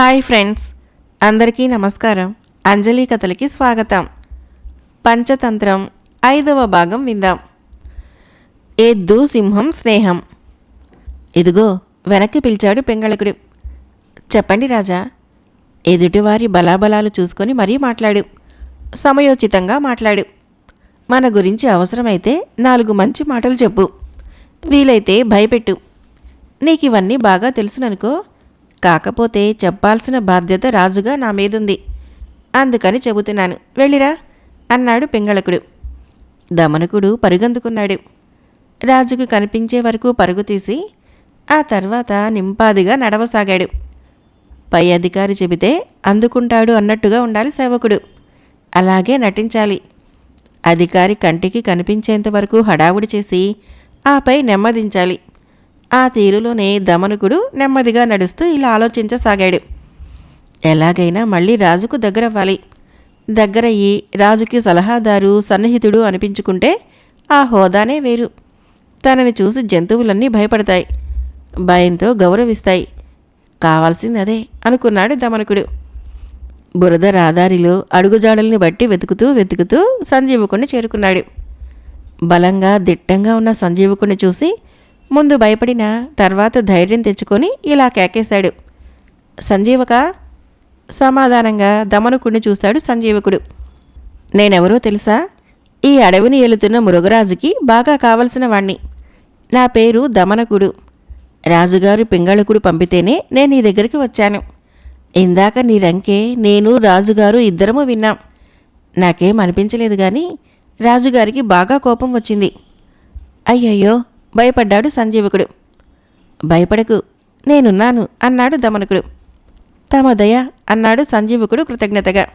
Hi friends అందరికీ నమస్కారం. అంజలి కథలకి స్వాగతం. పంచతంత్రం ఐదవ భాగం విందాం. ఎద్దు సింహం స్నేహం. ఇదిగో వెనక్కి పిలిచాడు పెంగళకుడు. చెప్పండి రాజా ఎదుటివారి బలాబలాలు చూసుకొని మరీ మాట్లాడు. సమయోచితంగా మాట్లాడు. మన గురించి అవసరమైతే నాలుగు మంచి మాటలు చెప్పు. వీలైతే భయపెట్టు. నీకు ఇవన్నీ బాగా తెలుసుననుకో కాకపోతే చెప్పాల్సిన బాధ్యత రాజుగా నా మీదుంది. అందుకని చెబుతున్నాను. వెళ్ళిరా అన్నాడు పింగళకుడు. దమనకుడు పరుగందుకున్నాడు. రాజుకు కనిపించే వరకు పరుగు తీసి ఆ తర్వాత నింపాదిగా నడవసాగాడు. పై అధికారి చెబితే అందుకుంటాడు అన్నట్టుగా ఉండాలి సేవకుడు. అలాగే నటించాలి. అధికారి కంటికి కనిపించేంత వరకు హడావుడి చేసి ఆపై నెమ్మదించాలి. ఆ తీరులోనే దమనుకుడు నెమ్మదిగా నడుస్తూ ఇలా ఆలోచించసాగాడు. ఎలాగైనా మళ్ళీ రాజుకు దగ్గరవ్వాలి. దగ్గరయ్యి రాజుకి సలహాదారు సన్నిహితుడు అనిపించుకుంటే ఆ హోదానే వేరు. తనని చూసి జంతువులన్నీ భయపడతాయి భయంతో గౌరవిస్తాయి. కావాల్సింది అదే అనుకున్నాడు దమనకుడు. బురద రాదారిలో అడుగుజాడల్ని బట్టి వెతుకుతూ వెతుకుతూ సంజీవకుణ్ణి చేరుకున్నాడు. బలంగా దిట్టంగా ఉన్న సంజీవకుణ్ణి చూసి ముందు భయపడిన తర్వాత ధైర్యం తెచ్చుకొని ఇలా కేకేశాడు. సంజీవక సమాధానంగా దమనుకుణ్ణి చూశాడు సంజీవకుడు. నేనెవరో తెలుసా? ఈ అడవిని ఏలుతున్న మృగరాజుకి బాగా కావలసిన వాణ్ణి. నా పేరు దమనకుడు. రాజుగారు పింగళకుడు పంపితేనే నేను నీ దగ్గరికి వచ్చాను. ఇందాక నీ రంకే నేను రాజుగారు ఇద్దరము విన్నాం. నాకేం అనిపించలేదు కానీ రాజుగారికి బాగా కోపం వచ్చింది. అయ్యయ్యో భయపడ్డాడు సంజీవకుడు. భయపడకు నేనున్నాను అన్నాడు దమనకుడు తమ దయ అన్నాడు సంజీవకుడు కృతజ్ఞతగా.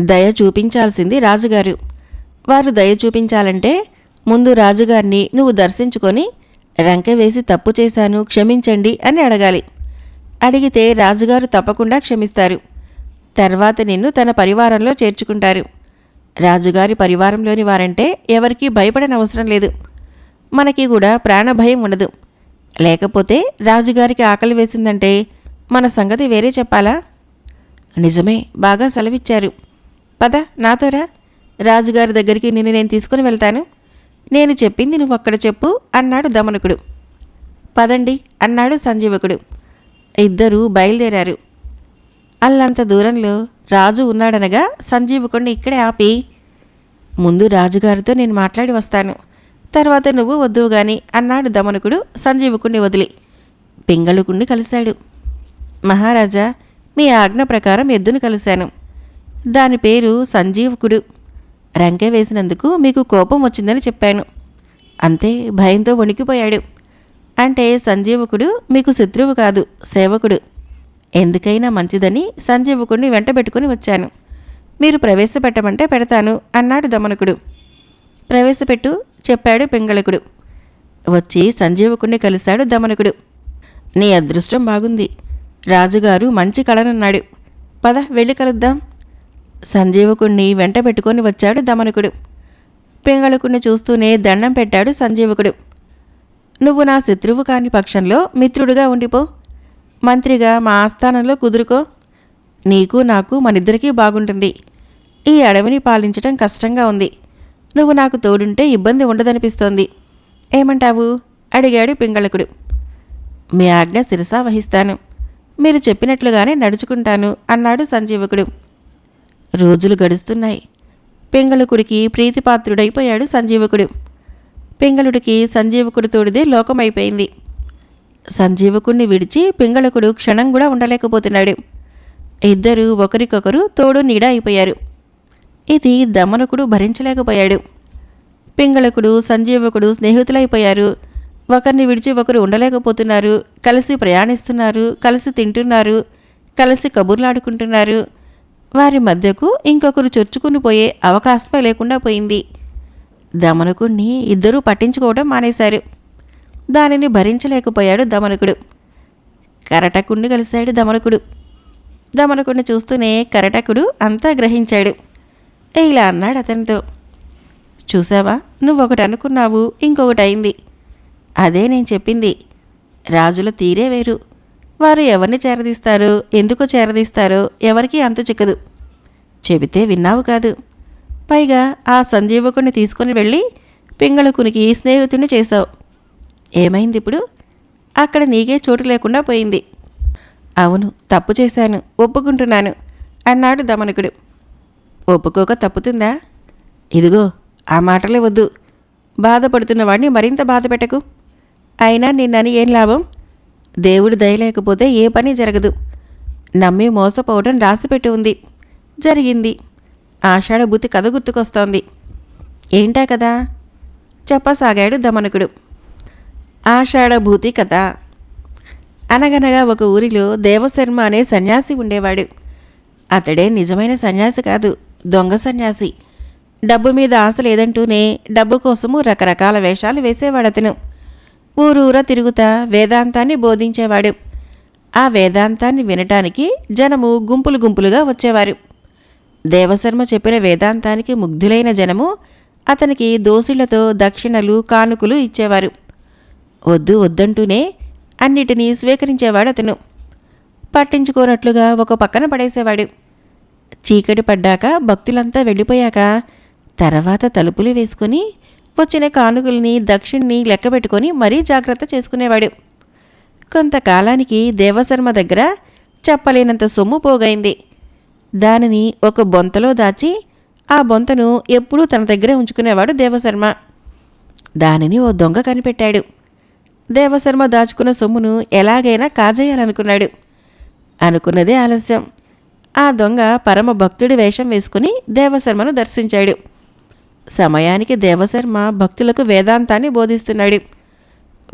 దయ చూపించాల్సింది రాజుగారు. వారు దయ చూపించాలంటే ముందు రాజుగారిని నువ్వు దర్శించుకొని రంకె వేసి తప్పు చేశాను క్షమించండి అని అడగాలి. అడిగితే రాజుగారు తప్పకుండా క్షమిస్తారు. తర్వాత నిన్ను తన పరివారంలో చేర్చుకుంటారు. రాజుగారి పరివారంలోని వారంటే ఎవరికీ భయపడనవసరం లేదు. మనకి కూడా ప్రాణభయం ఉండదు. లేకపోతే రాజుగారికి ఆకలి వేసిందంటే మన సంగతి వేరే చెప్పాలా? నిజమే బాగా సెలవిచ్చారు. పద నాతోరా రాజుగారి దగ్గరికి నిన్ను నేను తీసుకుని వెళ్తాను. నేను చెప్పింది నువ్వు అక్కడ చెప్పు అన్నాడు దమనకుడు. పదండి అన్నాడు సంజీవకుడు. ఇద్దరూ బయలుదేరారు. అల్లంత దూరంలో రాజు ఉన్నాడనగా సంజీవకుడిని ఇక్కడే ఆపి ముందు రాజుగారితో నేను మాట్లాడి వస్తాను. తర్వాత నువ్వు వద్దు గాని అన్నాడు దమనుకుడు సంజీవకుణ్ణి వదిలి. పింగళుకుణ్ణి కలిశాడు. మహారాజా మీ ఆజ్ఞ ప్రకారం ఎద్దును కలిశాను. దాని పేరు సంజీవకుడు. రంక వేసినందుకు మీకు కోపం వచ్చిందని చెప్పాను. అంతే భయంతో వణికిపోయాడు. అంటే సంజీవకుడు మీకు శత్రువు కాదు సేవకుడు. ఎందుకైనా మంచిదని సంజీవకుడిని వెంటబెట్టుకుని వచ్చాను. మీరు ప్రవేశపెట్టమంటే పెడతాను అన్నాడు దమనకుడు. ప్రవేశపెట్టు చెప్పాడు పింగళకుడు. వచ్చి సంజీవకుణ్ణి కలిశాడు దమనకుడు. నీ అదృష్టం బాగుంది. రాజుగారు మంచి కళనన్నాడు పద వెళ్ళి కలుద్దాం. సంజీవకుణ్ణి వెంట పెట్టుకొని వచ్చాడు దమనకుడు. పింగళకుణ్ణి చూస్తూనే దండం పెట్టాడు సంజీవకుడు. నువ్వు నా శత్రువు కాని పక్షంలో మిత్రుడుగా ఉండిపో. మంత్రిగా మా ఆస్థానంలో కుదురుకో. నీకు నాకు మనిద్దరికీ బాగుంటుంది. ఈ అడవిని పాలించటం కష్టంగా ఉంది. నువ్వు నాకు తోడుంటే ఇబ్బంది ఉండదనిపిస్తోంది. ఏమంటావు? అడిగాడు పింగళకుడు. మీ ఆజ్ఞ శిరసా వహిస్తాను. మీరు చెప్పినట్లుగానే నడుచుకుంటాను అన్నాడు సంజీవకుడు. రోజులు గడుస్తున్నాయి. పింగళకుడికి ప్రీతిపాత్రుడైపోయాడు సంజీవకుడు. పింగళుడికి సంజీవకుడు తోడిదే లోకమైపోయింది. సంజీవకుణ్ణి విడిచి పింగళకుడు క్షణం కూడా ఉండలేకపోతున్నాడు. ఇద్దరు ఒకరికొకరు తోడు నీడ అయిపోయారు. ఇది దమనకుడు భరించలేకపోయాడు. పింగళకుడు సంజీవకుడు స్నేహితులైపోయారు. ఒకరిని విడిచి ఒకరు ఉండలేకపోతున్నారు. కలిసి ప్రయాణిస్తున్నారు కలిసి తింటున్నారు కలిసి కబుర్లాడుకుంటున్నారు. వారి మధ్యకు ఇంకొకరు చొచ్చుకుని పోయే అవకాశమే లేకుండా పోయింది. దమనకుణ్ణి ఇద్దరూ పట్టించుకోవడం మానేశారు. దానిని భరించలేకపోయాడు దమనకుడు. కరటకుణ్ణి కలిశాడు దమనకుడు. దమనకుడిని చూస్తూనే కరటకుడు అంతా గ్రహించాడు. ఇలా అన్నాడు అతనితో. చూసావా? నువ్వొకటి అనుకున్నావు ఇంకొకటి అయింది అదే నేను చెప్పింది. రాజుల తీరే వేరు. వారు ఎవరిని చేరదీస్తారు? ఎందుకు చేరదీస్తారో? ఎవరికీ అంతు చిక్కదు. చెబితే విన్నావు కాదు. పైగా ఆ సంజీవకుని తీసుకుని వెళ్ళి పింగళకునికి స్నేహితుని చేశావు. ఏమైంది ఇప్పుడు? అక్కడ నీకే చోటు లేకుండా పోయింది. అవును తప్పు చేశాను ఒప్పుకుంటున్నాను అన్నాడు దమనకుడు. ఒప్పుకోక తప్పుతుందా? ఇదిగో ఆ మాటలే వద్దు. బాధపడుతున్న వాడిని మరింత బాధ పెట్టకు. అయినా నిన్నని ఏం లాభం? దేవుడు దయ లేకపోతే ఏ పని జరగదు. నమ్మి మోసపోవడం రాసిపెట్టి ఉంది. జరిగింది. ఆషాఢభూతి కథ గుర్తుకొస్తోంది. ఏంటా కదా చెప్పసాగాడు దమనకుడు. ఆషాఢభూతి కథ. అనగనగా ఒక ఊరిలో దేవశర్మ అనే సన్యాసి ఉండేవాడు. అతడే నిజమైన సన్యాసి కాదు దొంగ సన్యాసి. డబ్బు మీద ఆశ లేదంటూనే డబ్బు కోసము రకరకాల వేషాలు వేసేవాడు అతను. ఊరూరా తిరుగుతా వేదాంతాన్ని బోధించేవాడు. ఆ వేదాంతాన్ని వినటానికి జనము గుంపులు గుంపులుగా వచ్చేవారు. దేవశర్మ చెప్పిన వేదాంతానికి ముగ్ధులైన జనము అతనికి దోసిళ్ళతో దక్షిణలు కానుకలు ఇచ్చేవారు. వద్దు వద్దంటూనే అన్నిటినీ స్వీకరించేవాడు అతను. పట్టించుకోనట్లుగా ఒక పక్కన పడేసేవాడు. చీకటి పడ్డాక భక్తులంతా వెళ్ళిపోయాక తర్వాత తలుపులు వేసుకొని వచ్చిన కానుకల్ని దక్షిణ్ణి లెక్కబెట్టుకొని మరీ జాగ్రత్త చేసుకునేవాడు. కొంతకాలానికి దేవశర్మ దగ్గర చెప్పలేనంత సొమ్ము పోగైంది. దానిని ఒక బొంతలో దాచి ఆ బొంతను ఎప్పుడూ తన దగ్గరే ఉంచుకునేవాడు దేవశర్మ. దానిని ఓ దొంగ కనిపెట్టాడు. దేవశర్మ దాచుకున్న సొమ్మును ఎలాగైనా కాజేయాలనుకున్నాడు. అనుకున్నదే ఆలస్యం. ఆ దొంగ పరమ భక్తుడి వేషం వేసుకుని దేవశర్మను దర్శించాడు. సమయానికి దేవశర్మ భక్తులకు వేదాంతాన్ని బోధిస్తున్నాడు.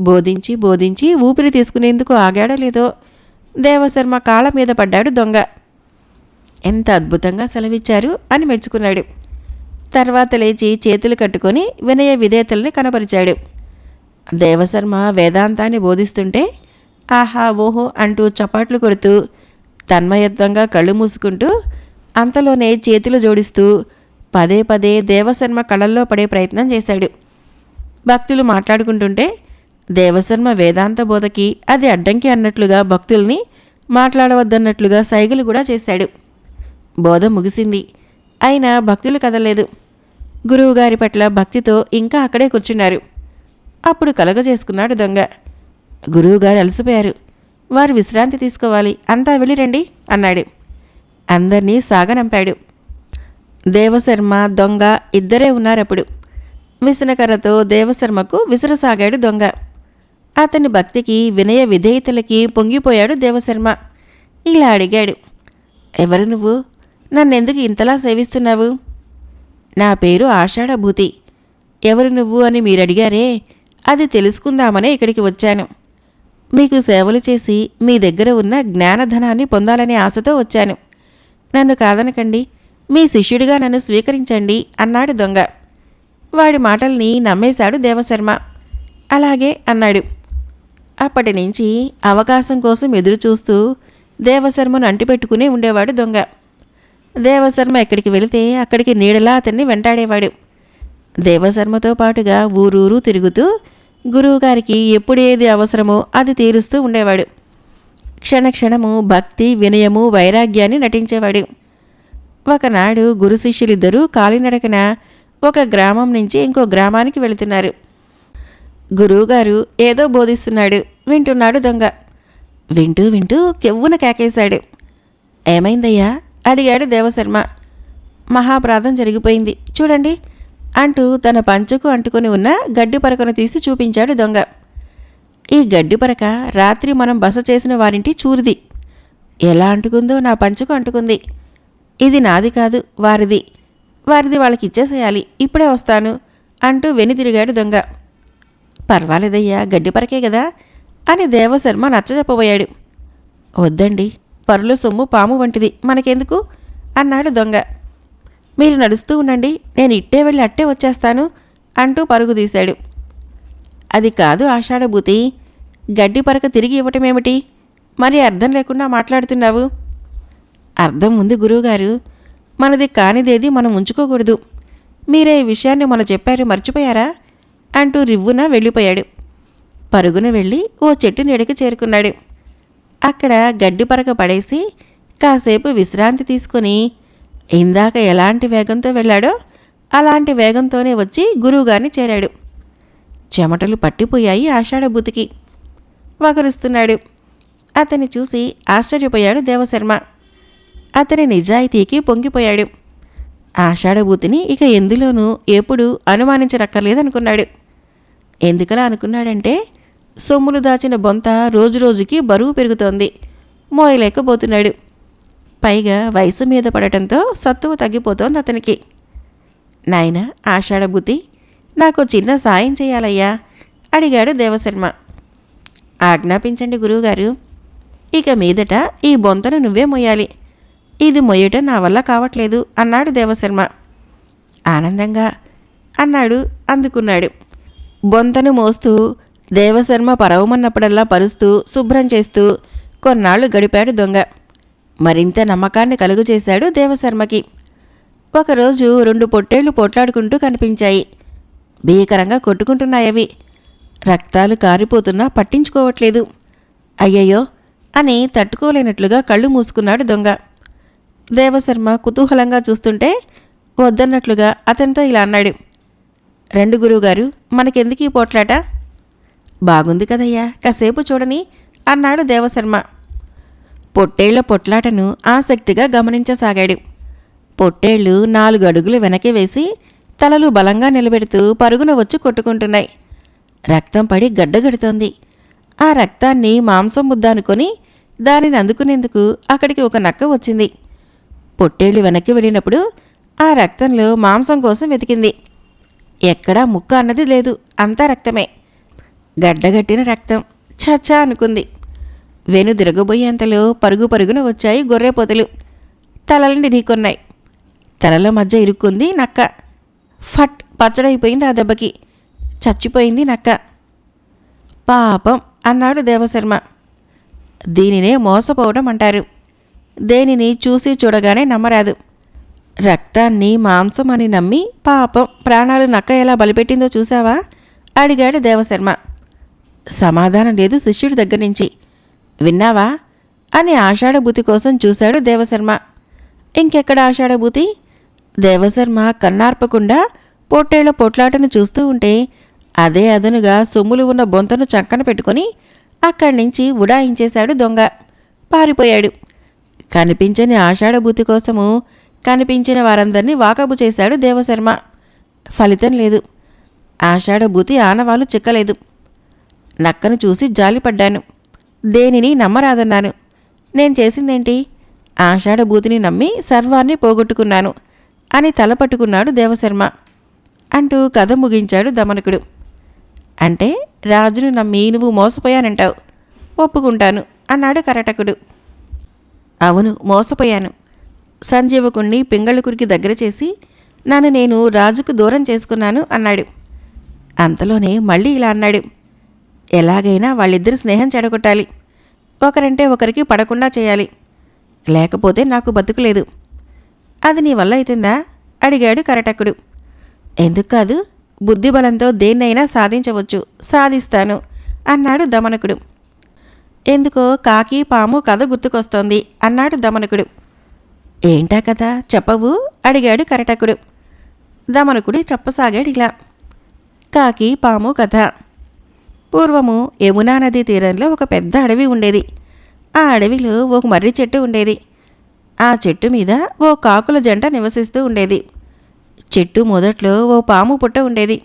బోధించి బోధించి ఊపిరి తీసుకునేందుకు ఆగాడో లేదో దేవశర్మ కాళ్ళ మీద పడ్డాడు దొంగ. ఎంత అద్భుతంగా సెలవిచ్చారు అని మెచ్చుకున్నాడు. తర్వాత లేచి చేతులు కట్టుకొని వినయ విధేతల్ని కనపరిచాడు. దేవశర్మ వేదాంతాన్ని బోధిస్తుంటే ఆహా ఓహో అంటూ చపాట్లు కొడుతూ తన్మయత్వంగా కళ్ళు మూసుకుంటూ అంతలోనే చేతులు జోడిస్తూ పదే పదే దేవశర్మ కళల్లో పడే ప్రయత్నం చేశాడు. భక్తులు మాట్లాడుకుంటుంటే దేవశర్మ వేదాంత బోధకి అది అడ్డంకి అన్నట్లుగా భక్తుల్ని మాట్లాడవద్దన్నట్లుగా సైగలు కూడా చేశాడు. బోధ ముగిసింది. అయినా భక్తులు కదలేదు గురువుగారి పట్ల భక్తితో ఇంకా అక్కడే కూర్చున్నారు. అప్పుడు కలగజేసుకున్నాడు దొంగ. గురువుగారు అలసిపోయారు. వారు విశ్రాంతి తీసుకోవాలి. అంతా వెళ్ళిరండి అన్నాడు. అందరినీ సాగనంపాడు. దేవశర్మ దొంగ ఇద్దరే ఉన్నారప్పుడు. విసనకర్రతో దేవశర్మకు విసరసాగాడు దొంగ. అతని భక్తికి వినయ విధేయతలకి పొంగిపోయాడు దేవశర్మ. ఇలా అడిగాడు ఎవరు నువ్వు? నన్నెందుకు ఇంతలా సేవిస్తున్నావు? నా పేరు ఆషాఢభూతి. ఎవరు నువ్వు అని మీరు అడిగారే అది తెలుసుకుందామనే ఇక్కడికి వచ్చాను. మీకు సేవలు చేసి మీ దగ్గర ఉన్న జ్ఞానధనాన్ని పొందాలనే ఆశతో వచ్చాను. నన్ను కాదనకండి మీ శిష్యుడిగా నన్ను స్వీకరించండి అన్నాడు దొంగ. వాడి మాటల్ని నమ్మేశాడు దేవశర్మ. అలాగే అన్నాడు. అప్పటి నుంచి అవకాశం కోసం ఎదురు చూస్తూ దేవశర్మను అంటిపెట్టుకునే ఉండేవాడు దొంగ. దేవశర్మ ఎక్కడికి వెళితే అక్కడికి నీడలా అతన్ని వెంటాడేవాడు. దేవశర్మతో పాటుగా ఊరూరు తిరుగుతూ గురువుగారికి ఎప్పుడేది అవసరమో అది తీరుస్తూ ఉండేవాడు. క్షణక్షణము భక్తి వినయము వైరాగ్యాన్ని నటించేవాడు. ఒకనాడు గురు శిష్యులిద్దరూ కాలినడకన ఒక గ్రామం నుంచి ఇంకో గ్రామానికి వెళుతున్నారు. గురువుగారు ఏదో బోధిస్తున్నాడు. వింటున్నాడు దొంగ. వింటూ వింటూ కెవ్వున కేకేశాడు. ఏమైందయ్యా? అడిగాడు దేవశర్మ. మహాప్రాధం జరిగిపోయింది. చూడండి అంటూ తన పంచుకు అంటుకొని ఉన్న గడ్డి పరకను తీసి చూపించాడు దొంగ. ఈ గడ్డి పరక రాత్రి మనం బస చేసిన వారింటి చూరిది. ఎలా అంటుకుందో నా పంచుకు అంటుకుంది. ఇది నాది కాదు వారిది. వారిది వాళ్ళకి ఇచ్చేసేయాలి ఇప్పుడే వస్తాను అంటూ వెనుదిరిగాడు దొంగ. పర్వాలేదయ్యా గడ్డి పరకే కదా అని దేవశర్మ నచ్చజెప్పబోయాడు. వద్దండి పరుల సొమ్ము పాము వంటిది మనకెందుకు? అన్నాడు దొంగ. మీరు నడుస్తూ ఉండండి నేను ఇట్టే వెళ్ళి అట్టే వచ్చేస్తాను అంటూ పరుగు తీశాడు. అది కాదు ఆషాఢభూతి గడ్డి పరక తిరిగి ఇవ్వటమేమిటి? మరి అర్థం లేకుండా మాట్లాడుతున్నావు. అర్థం ఉంది గురువుగారు. మనది కానిదేది మనం ఉంచుకోకూడదు. మీరే ఈ విషయాన్ని మన చెప్పారు మర్చిపోయారా? అంటూ రివ్వున వెళ్ళిపోయాడు. పరుగున వెళ్ళి ఓ చెట్టు నీడకి చేరుకున్నాడు. అక్కడ గడ్డి పరక పడేసి కాసేపు విశ్రాంతి తీసుకుని ఇందాక ఎలాంటి వేగంతో వెళ్ళాడో అలాంటి వేగంతోనే వచ్చి గురువుగారిని చేరాడు. చెమటలు పట్టిపోయాయి ఆషాఢభూతికి. వకరుస్తున్నాడు అతన్ని చూసి ఆశ్చర్యపోయాడు దేవశర్మ. అతని నిజాయితీకి పొంగిపోయాడు. ఆషాఢభూతిని ఇక ఎందులోనూ ఎప్పుడు అనుమానించనక్కర్లేదనుకున్నాడు. ఎందుకలా అనుకున్నాడంటే సొమ్ములు దాచిన బొంత రోజురోజుకి బరువు పెరుగుతోంది. మోయలేకపోతున్నాడు. పైగా వయసు మీద పడటంతో సత్తువ తగ్గిపోతోంది అతనికి. నాయన ఆషాఢభూతి నాకు చిన్న సాయం చేయాలయ్యా అడిగాడు దేవశర్మ. ఆజ్ఞాపించండి గురువుగారు. ఇక మీదట ఈ బొంతను నువ్వే మొయ్యాలి ఇది మొయ్యటం నా వల్ల కావట్లేదు అన్నాడు దేవశర్మ. ఆనందంగా అన్నాడు అందుకున్నాడు. బొంతను మోస్తూ దేవశర్మ పరవమన్నప్పుడల్లా పరుస్తూ శుభ్రం చేస్తూ కొన్నాళ్ళు గడిపాడు దొంగ. మరింత నమ్మకాన్ని కలుగు చేశాడు దేవశర్మకి. ఒకరోజు రెండు పొట్టేళ్ళు పోట్లాడుకుంటూ కనిపించాయి. భీకరంగా కొట్టుకుంటున్నాయవి. రక్తాలు కారిపోతున్నా పట్టించుకోవట్లేదు. అయ్యయ్యో అని తట్టుకోలేనట్లుగా కళ్ళు మూసుకున్నాడు దొంగ. దేవశర్మ కుతూహలంగా చూస్తుంటే వద్దన్నట్లుగా అతనితో ఇలా అన్నాడు. రెండు గురువుగారు మనకెందుకు ఈ పోట్లాట? బాగుంది కదయ్యా కాసేపు చూడని అన్నాడు దేవశర్మ పొట్టేళ్ళ పొట్లాటను ఆసక్తిగా గమనించసాగాడు. పొట్టేళ్ళు నాలుగు అడుగులు వెనక్కి వేసి తలలు బలంగా నిలబెడుతూ పరుగున వచ్చి కొట్టుకుంటున్నాయి. రక్తం పడి గడ్డగడుతోంది ఆ రక్తాన్ని మాంసం ముద్ద అనుకొని దానిని అందుకునేందుకు అక్కడికి ఒక నక్క వచ్చింది. పొట్టేళ్ళు వెనక్కి వెళ్ళినప్పుడు ఆ రక్తంలో మాంసం కోసం వెతికింది. ఎక్కడా ముక్క అన్నది లేదు అంతా రక్తమే. గడ్డగట్టిన రక్తం చచ్చా అనుకుంది. వెను తిరగబోయేంతలో పరుగు పరుగున వచ్చాయి గొర్రెపోతలు తలలని ఢీకొన్నాయి తలల మధ్య ఇరుక్కుంది నక్క. ఫట్ పచ్చడైపోయింది ఆ దెబ్బకి. చచ్చిపోయింది నక్క. పాపం అన్నాడు దేవశర్మ. దీనినే మోసపోవడం అంటారు. దేనిని చూసి చూడగానే నమ్మరాదు. రక్తాన్ని మాంసం అని నమ్మి పాపం ప్రాణాలు నక్క ఎలా బలిపెట్టిందో చూసావా అడిగాడు దేవశర్మ. సమాధానం లేదు శిష్యుడి దగ్గర నుంచి. విన్నావా? అని ఆషాఢభూతి కోసం చూశాడు దేవశర్మ. ఇంకెక్కడ ఆషాఢభూతి? దేవశర్మ కన్నార్పకుండా పొట్టేళ్ళ పొట్లాటను చూస్తూ ఉంటే అదే అదనుగా సొమ్ములు ఉన్న బొంతను చక్కన పెట్టుకొని అక్కడి నుంచి ఉడాయించేశాడు దొంగ. పారిపోయాడు. కనిపించని ఆషాఢభూతి కోసము కనిపించిన వారందరినీ వాకబు చేశాడు దేవశర్మ. ఫలితం లేదు. ఆషాఢభూతి ఆనవాలు చిక్కలేదు. నక్కను చూసి జాలిపడ్డాను. దేనిని నమ్మరాదన్నాను. నేను చేసిందేంటి? ఆషాఢభూతిని నమ్మి సర్వాన్ని పోగొట్టుకున్నాను అని తలపట్టుకున్నాడు దేవశర్మ. అంటూ కథ ముగించాడు దమనకుడు. అంటే రాజును నమ్మి నువ్వు మోసపోయానంటావు. ఒప్పుకుంటాను అన్నాడు కరటకుడు. అవును మోసపోయాను. సంజీవకుణ్ణి పింగళకుడికి దగ్గర చేసి నన్ను నేను రాజుకు దూరం చేసుకున్నాను అన్నాడు. అంతలోనే మళ్ళీ ఇలా అన్నాడు. ఎలాగైనా వాళ్ళిద్దరు స్నేహం చెడగొట్టాలి. ఒకరంటే ఒకరికి పడకుండా చేయాలి. లేకపోతే నాకు బతుకులేదు. అది నీ వల్ల అవుతుందా అడిగాడు కరటకుడు. ఎందుకు కాదు బుద్ధిబలంతో దేన్నైనా సాధించవచ్చు సాధిస్తాను అన్నాడు దమనకుడు. ఎందుకో కాకి పాము కథ గుర్తుకొస్తోంది అన్నాడు దమనకుడు. ఏంటా కథ? చెప్పవు? అడిగాడు కరటకుడు. దమనకుడు చెప్పసాగాడు ఇలా. కాకి పాము కథ. పూర్వము యమునా నదీ తీరంలో ఒక పెద్ద అడవి ఉండేది. ఆ అడవిలో ఒక మర్రి చెట్టు ఉండేది. ఆ చెట్టు మీద ఓ కాకుల జంట నివసిస్తూ ఉండేది. చెట్టు మొదట్లో ఓ పాము పుట్ట ఉండేది.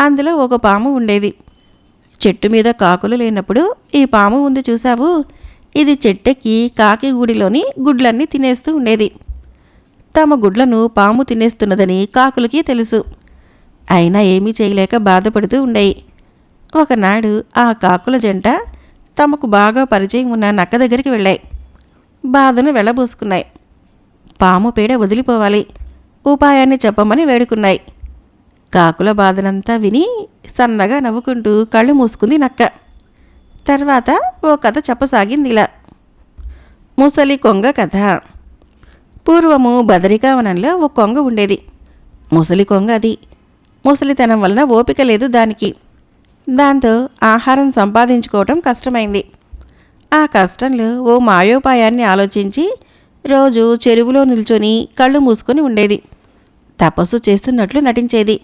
అందులో ఒక పాము ఉండేది. చెట్టు మీద కాకులు లేనప్పుడు ఈ పాము ఉంది చూసావు ఇది చెట్టెక్కి కాకి గూడిలోని గుడ్లన్నీ తినేస్తూ ఉండేది. తమ గుడ్లను పాము తినేస్తున్నదని కాకులకి తెలుసు. అయినా ఏమీ చేయలేక బాధపడుతూ ఉండేవి ఒకనాడు ఆ కాకుల జంట తమకు బాగా పరిచయం ఉన్న నక్క దగ్గరికి వెళ్ళాయి. బాధను వెళ్ళబోసుకున్నాయి పాము పేడ వదిలిపోవాలి. ఉపాయాన్ని చెప్పమని వేడుకున్నాయి. కాకుల బాధనంతా విని సన్నగా నవ్వుకుంటూ కళ్ళు మూసుకుంది నక్క. తర్వాత ఓ కథ చెప్పసాగింది ఇలా ముసలి కొంగ కథ. పూర్వము బదరికావనంలో ఓ కొంగ ఉండేది. ముసలి కొంగ అది. ముసలితనం వలన ఓపిక లేదు దానికి. దాంతో ఆహారం సంపాదించుకోవటం కష్టమైంది. ఆ కష్టంలో ఓ మాయోపాయాన్ని ఆలోచించి రోజు చెరువులో నిల్చొని కళ్ళు మూసుకొని ఉండేది. తపస్సు చేస్తున్నట్లు నటించేది.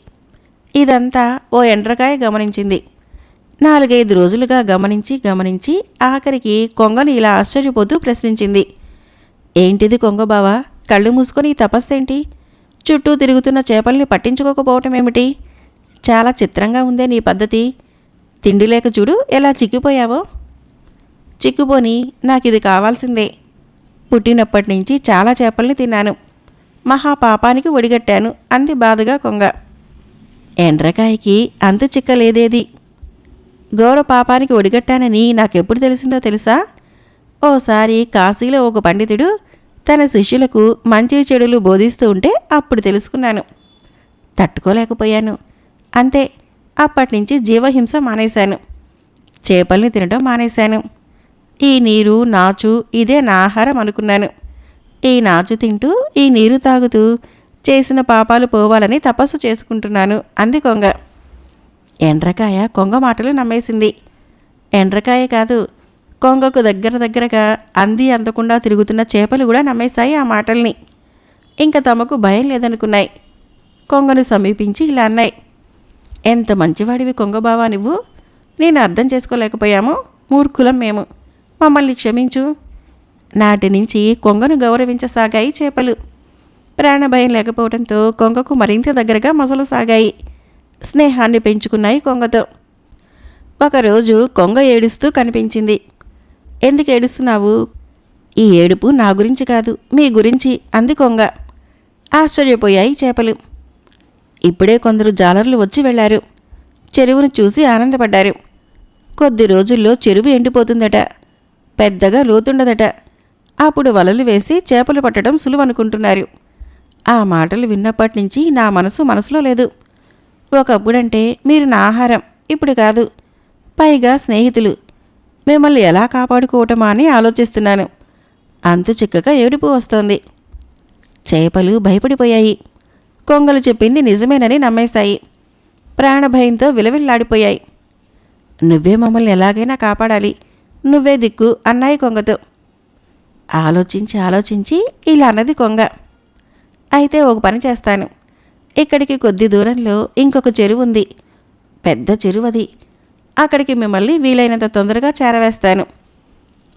ఇదంతా ఓ ఎండ్రకాయ గమనించింది. నాలుగైదు రోజులుగా గమనించి గమనించి ఆఖరికి కొంగను ఇలా ఆశ్చర్యపోతూ ప్రశ్నించింది. ఏంటిది కొంగబావా కళ్ళు మూసుకొని ఈ తపస్సేంటి చుట్టూ తిరుగుతున్న చేపల్ని పట్టించుకోకపోవటం ఏమిటి చాలా చిత్రంగా ఉందే నీ పద్ధతి. తిండి లేక చూడు ఎలా చిక్కిపోయావో? చిక్కుపోని నాకు ఇది కావాల్సిందే. పుట్టినప్పటి నుంచి చాలా చేపల్ని తిన్నాను. మహా పాపానికి ఒడిగట్టాను అంది బాధగా కొంగ. ఎండ్రకాయకి అంత చిక్కలేదేది? గౌరవ పాపానికి ఒడిగట్టానని నాకెప్పుడు తెలిసిందో తెలుసా? ఓసారి కాశీలో ఒక పండితుడు తన శిష్యులకు మంచి చెడులు బోధిస్తూ ఉంటే అప్పుడు తెలుసుకున్నాను. తట్టుకోలేకపోయాను. అంతే అప్పటి నుంచి జీవహింస మానేశాను. చేపల్ని తినడం మానేశాను. ఈ నీరు నాచు ఇదే నా ఆహారం అనుకున్నాను. ఈ నాచు తింటూ ఈ నీరు తాగుతూ చేసిన పాపాలు పోవాలని తపస్సు చేసుకుంటున్నాను. అంది కొంగ. ఎండ్రకాయ కొంగ మాటలు నమ్మేసింది. ఎండ్రకాయ కాదు కొంగకు దగ్గర దగ్గరగా అంది అందకుండా తిరుగుతున్న చేపలు కూడా నమ్మేశాయి ఆ మాటల్ని. ఇంకా తమకు భయం లేదనుకున్నాయి. కొంగను సమీపించి ఇలా అన్నాయి. ఎంత మంచివాడివి కొంగబావా నువ్వు? నేను అర్థం చేసుకోలేకపోయాము. మూర్ఖులం మేము. మమ్మల్ని క్షమించు. నాటి నుంచి కొంగను గౌరవించసాగాయి చేపలు. ప్రాణభయం లేకపోవడంతో కొంగకు మరింత దగ్గరగా మొసలసాగాయి స్నేహాన్ని పెంచుకున్నాయి కొంగతో. ఒకరోజు కొంగ ఏడుస్తూ కనిపించింది. ఎందుకు ఏడుస్తున్నావు? ఈ ఏడుపు నా గురించి కాదు మీ గురించి అంది కొంగ. ఆశ్చర్యపోయాయి చేపలు. ఇప్పుడే కొందరు జాలర్లు వచ్చి వెళ్ళారు చెరువును చూసి ఆనందపడ్డారు. కొద్ది రోజుల్లో చెరువు ఎండిపోతుందట. పెద్దగా లోతుండదట. అప్పుడు వలలు వేసి చేపలు పట్టడం సులువనుకుంటున్నారు. ఆ మాటలు విన్నప్పటి నుంచి నా మనసు మనసులో లేదు. ఒకప్పుడంటే మీరు నా ఆహారం ఇప్పుడు కాదు. పైగా స్నేహితులు. మిమ్మల్ని ఎలా కాపాడుకోవటమా అని ఆలోచిస్తున్నాను. అంతు చిక్కగా ఏడుపు వస్తోంది. చేపలు భయపడిపోయాయి. కొంగలు చెప్పింది నిజమేనని నమ్మేశాయి. ప్రాణభయంతో విలవిల్లాడిపోయాయి. నువ్వే మమ్మల్ని ఎలాగైనా కాపాడాలి. నువ్వే దిక్కు అన్నాయి కొంగతో. ఆలోచించి ఆలోచించి ఇలా అన్నది కొంగ. అయితే ఒక పని చేస్తాను. ఇక్కడికి కొద్ది దూరంలో ఇంకొక చెరువు ఉంది. పెద్ద చెరువు అది. అక్కడికి మిమ్మల్ని వీలైనంత తొందరగా చేరవేస్తాను.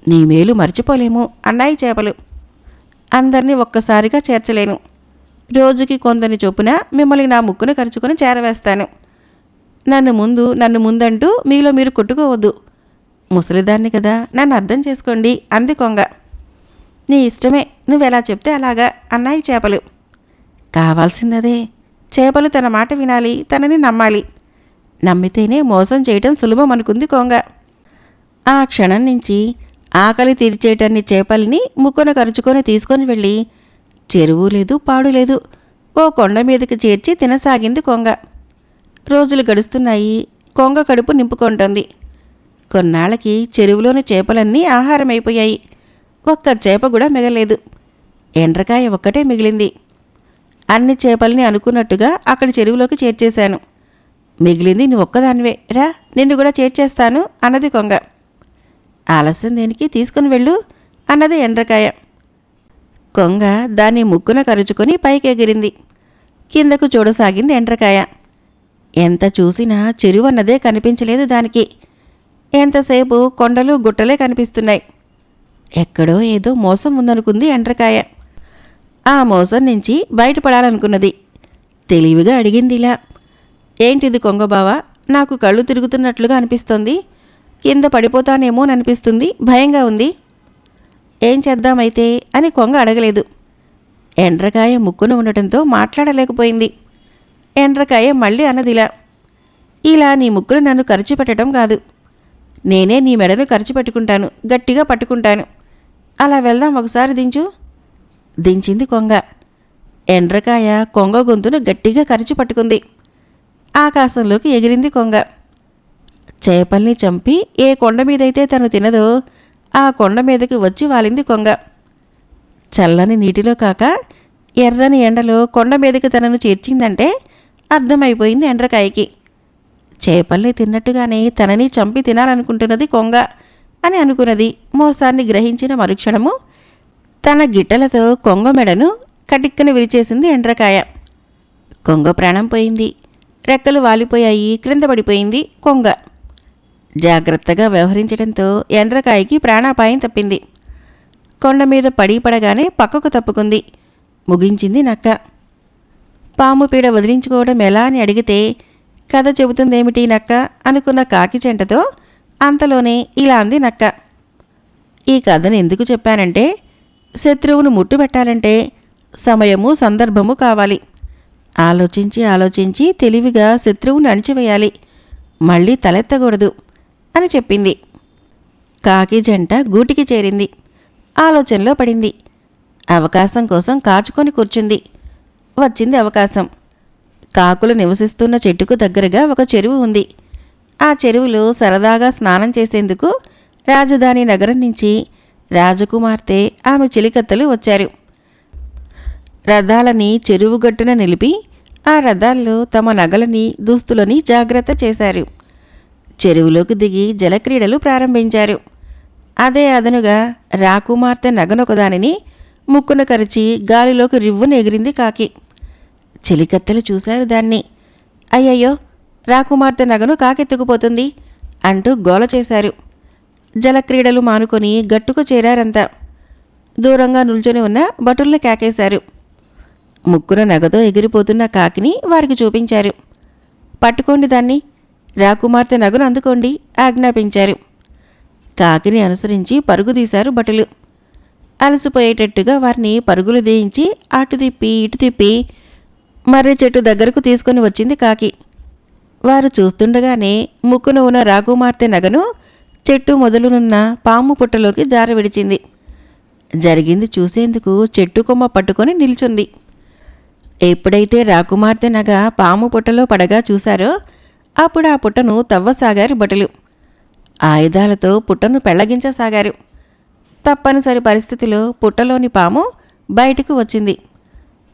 నీ మేలు మర్చిపోలేము అన్నాయి చేపలు. అందరినీ ఒక్కసారిగా చేర్చలేను. రోజుకి కొందరిని చొప్పున మిమ్మల్ని నా ముక్కును కరుచుకొని చేరవేస్తాను. నన్ను ముందు నన్ను ముందంటూ మీలో మీరు కొట్టుకోవద్దు. ముసలిదాన్ని కదా నన్ను అర్థం చేసుకోండి అంది కొంగ. నీ ఇష్టమే నువ్వెలా చెప్తే అలాగా అన్నాయి చేపలు. కావాల్సిందదే చేపలు తన మాట వినాలి తనని నమ్మాలి. నమ్మితేనే మోసం చేయటం సులభం అనుకుంది కొంగ. ఆ క్షణం నుంచి ఆకలి తీర్చేటన్ని చేపల్ని ముక్కున కరుచుకొని తీసుకొని వెళ్ళి చెరువు లేదు పాడు లేదు ఓ కొండ మీదకి చేర్చి తినసాగింది కొంగ. రోజులు గడుస్తున్నాయి కొంగ కడుపు నింపుకుంటుంది. కొన్నాళ్ళకి చెరువులోని చేపలన్నీ ఆహారమైపోయాయి. ఒక్క చేప కూడా మిగలేదు. ఎండ్రకాయ ఒక్కటే మిగిలింది. అన్ని చేపల్ని అనుకున్నట్టుగా అక్కడ చెరువులోకి చేర్చేశాను. మిగిలింది నువ్వు ఒక్కదానివే. రా నిన్ను కూడా చేర్చేస్తాను అన్నది కొంగ. ఆలస్యం దేనికి? తీసుకుని వెళ్ళు అన్నది ఎండ్రకాయ. కొంగ దాన్ని ముక్కున కరుచుకొని పైకి ఎగిరింది కిందకు చూడసాగింది ఎండ్రకాయ. ఎంత చూసినా చెరువు అన్నదే కనిపించలేదు దానికి. ఎంతసేపు కొండలు గుట్టలే కనిపిస్తున్నాయి. ఎక్కడో ఏదో మోసం ఉందనుకుంది ఎండ్రకాయ. ఆ మోసం నుంచి బయటపడాలనుకున్నది. తెలివిగా అడిగింది ఇలా. ఏంటిది కొంగబావా నాకు కళ్ళు తిరుగుతున్నట్లుగా అనిపిస్తోంది. కింద పడిపోతానేమో అని అనిపిస్తుంది భయంగా ఉంది. ఏం చేద్దామైతే? అని కొంగ అడగలేదు. ఎండ్రకాయ ముక్కున ఉండటంతో మాట్లాడలేకపోయింది. ఎండ్రకాయ మళ్ళీ అన్నదిలా. ఇలా నీ ముక్కులు నన్ను ఖర్చు పెట్టడం కాదు. నేనే నీ మెడను ఖర్చు పెట్టుకుంటాను. గట్టిగా పట్టుకుంటాను. అలా వెళ్దాం ఒకసారి దించు. దించింది కొంగ. ఎండ్రకాయ కొంగ గొంతును గట్టిగా కరిచి పట్టుకుంది. ఆకాశంలోకి ఎగిరింది కొంగ. చేపల్ని చంపి ఏ కొండ మీదైతే తను తినదో ఆ కొండ మీదకి వచ్చి వాలింది కొంగ. చల్లని నీటిలో కాక ఎర్రని ఎండలో కొండ మీదకి తనను చేర్చిందంటే అర్థమైపోయింది ఎండ్రకాయకి. చేపల్ని తిన్నట్టుగానే తనని చంపి తినాలనుకుంటున్నది కొంగ అని అనుకున్నది మోసాన్ని గ్రహించిన మరుక్షణము తన గిట్టలతో కొంగ మెడను కటిక్కన విరిచేసింది ఎండ్రకాయ. కొంగ ప్రాణం పోయింది. రెక్కలు వాలిపోయాయి. క్రింద పడిపోయింది కొంగ. జాగ్రత్తగా వ్యవహరించడంతో ఎండ్రకాయకి ప్రాణాపాయం తప్పింది. కొండ మీద పడి పడగానే పక్కకు తప్పుకుంది. ముగించింది నక్క. పాము పీడ వదిలించుకోవడం ఎలా అని అడిగితే కథ చెబుతుందేమిటి నక్క అనుకున్న కాకి చెంటతో అంతలోనే ఇలా అంది నక్క. ఈ కథను ఎందుకు చెప్పానంటే శత్రువును ముట్టుబెట్టాలంటే సమయము సందర్భము కావాలి. ఆలోచించి ఆలోచించి తెలివిగా శత్రువుని అణిచివేయాలి. మళ్ళీ తలెత్తకూడదు అని చెప్పింది. కాకి జంట గూటికి చేరింది. ఆలోచనలో పడింది. అవకాశం కోసం కాచుకొని కూర్చుంది. వచ్చింది అవకాశం. కాకులు నివసిస్తున్న చెట్టుకు దగ్గరగా ఒక చెరువు ఉంది. ఆ చెరువులో సరదాగా స్నానం చేసేందుకు రాజధాని నగరం నుంచి రాజకుమార్తె ఆమె చెలికత్తలు వచ్చారు. రథాలని చెరువు గట్టున నిలిపి ఆ రథాల్లో తమ నగలని దుస్తులని జాగ్రత్త చేశారు. చెరువులోకి దిగి జలక్రీడలు ప్రారంభించారు. అదే అదనుగా రాకుమార్తె నగనొకదానిని ముక్కున కరిచి గాలిలోకి రివ్వున ఎగిరింది కాకి. చెలికత్తెలు చూశారు దాన్ని. అయ్యయ్యో రాకుమార్తె నగను కాకెత్తుకుపోతుంది అంటూ గోల చేశారు. జలక్రీడలు మానుకొని గట్టుకు చేరారంతా దూరంగా నిల్చొని ఉన్న భటుల్ని కాకేశారు. ముక్కున నగతో ఎగిరిపోతున్న కాకిని వారికి చూపించారు. పట్టుకోండి దాన్ని రాకుమార్తె నగను అందుకోండి ఆజ్ఞాపించారు. కాకిని అనుసరించి పరుగు తీశారు భటులు. అలసిపోయేటట్టుగా వారిని పరుగులు దేయించి అటు తిప్పి ఇటు తిప్పి మర్రి చెట్టు దగ్గరకు తీసుకొని వచ్చింది కాకి. వారు చూస్తుండగానే ముక్కున ఉన్న రాకుమార్తె నగను చెట్టు మొదలునున్న పాము పుట్టలోకి జార విడిచింది. జరిగింది చూసేందుకు చెట్టు కొమ్మ పట్టుకొని నిల్చుంది. ఎప్పుడైతే రాకుమార్తె నగ పాము పుట్టలో పడగా చూశారో అప్పుడు ఆ పుట్టను తవ్వసాగారు భటులు. ఆయుధాలతో పుట్టను పెళ్ళగించసాగారు. తప్పనిసరి పరిస్థితిలో పుట్టలోని పాము బయటకు వచ్చింది.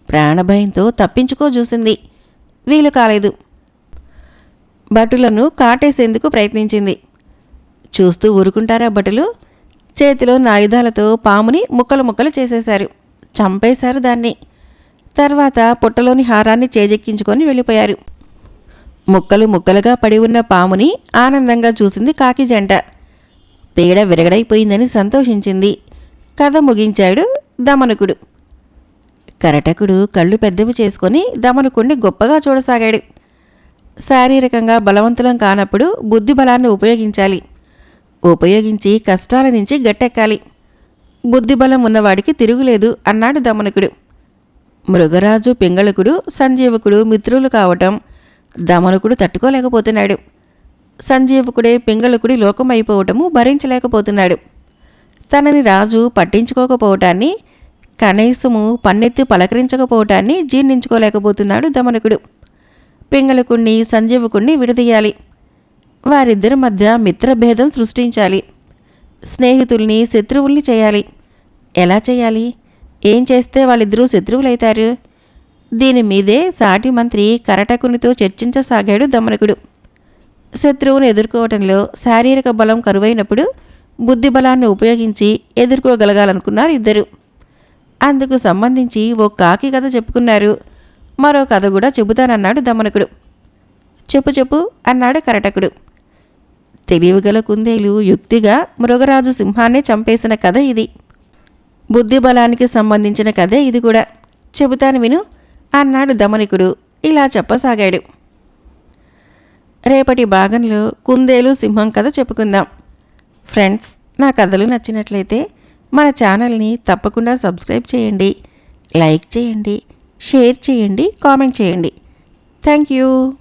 ప్రాణభయంతో తప్పించుకో చూసింది. వీలు కాలేదు. భటులను కాటేసేందుకు ప్రయత్నించింది. చూస్తూ ఊరుకుంటారా భటులు చేతిలో నాయుధాలతో పాముని ముక్కలు ముక్కలు చేసేశారు. చంపేశారు దాన్ని. తర్వాత పుట్టలోని హారాన్ని చేజెక్కించుకొని వెళ్ళిపోయారు. ముక్కలు ముక్కలుగా పడి ఉన్న పాముని ఆనందంగా చూసింది కాకి జంట. పీడ విరగడైపోయిందని సంతోషించింది. కథ ముగించాడు దమనకుడు. కరటకుడు కళ్ళు పెద్దవి చేసుకొని దమనకుణ్ణి గొప్పగా చూడసాగాడు. శారీరకంగా బలవంతులం కానప్పుడు బుద్ధి బలాన్ని ఉపయోగించాలి. ఉపయోగించి కష్టాల నుంచి గట్టెక్కాలి. బుద్ధిబలం ఉన్నవాడికి తిరుగులేదు అన్నాడు దమనకుడు. మృగరాజు పింగళకుడు సంజీవకుడు మిత్రులు కావటం దమనకుడు తట్టుకోలేకపోతున్నాడు. సంజీవకుడే పింగళకుడి లోకమైపోవటము భరించలేకపోతున్నాడు. తనని రాజు పట్టించుకోకపోవటాన్ని కనీసము పన్నెత్తి పలకరించకపోవటాన్ని జీర్ణించుకోలేకపోతున్నాడు దమనకుడు. పింగళకుణ్ణి సంజీవకుణ్ణి విడదీయాలి. వారిద్దరి మధ్య మిత్రభేదం సృష్టించాలి. స్నేహితుల్ని శత్రువుల్ని చేయాలి. ఎలా చేయాలి? ఏం చేస్తే వాళ్ళిద్దరూ శత్రువులైతారు? దీని మీదే సాటి మంత్రి కరటకునితో చర్చించసాగాడు దమనకుడు. శత్రువును ఎదుర్కోవటంలో శారీరక బలం కరువైనప్పుడు బుద్ధి బలాన్ని ఉపయోగించి ఎదుర్కోగలగాలనుకున్నారు ఇద్దరు. అందుకు సంబంధించి ఓ కాకి కథ చెప్పుకున్నారు. మరో కథ కూడా చెబుతానన్నాడు దమనకుడు. చెప్పు చెప్పు అన్నాడు కరటకుడు. తెలివిగల కుందేలు యుక్తిగా మృగరాజు సింహాన్ని చంపేసిన కథ ఇది. బుద్ధి బలానికి సంబంధించిన కథే ఇది కూడా. చెబుతాను విను. అన్నాడు దమనికుడు ఇలా చెప్పసాగాడు. రేపటి భాగంలో కుందేలు సింహం కథ చెప్పుకుందాం. ఫ్రెండ్స్ నా కథలు నచ్చినట్లయితే మన ఛానల్ని తప్పకుండా సబ్స్క్రైబ్ చేయండి. లైక్ చేయండి. షేర్ చేయండి. కామెంట్ చేయండి. Thank you.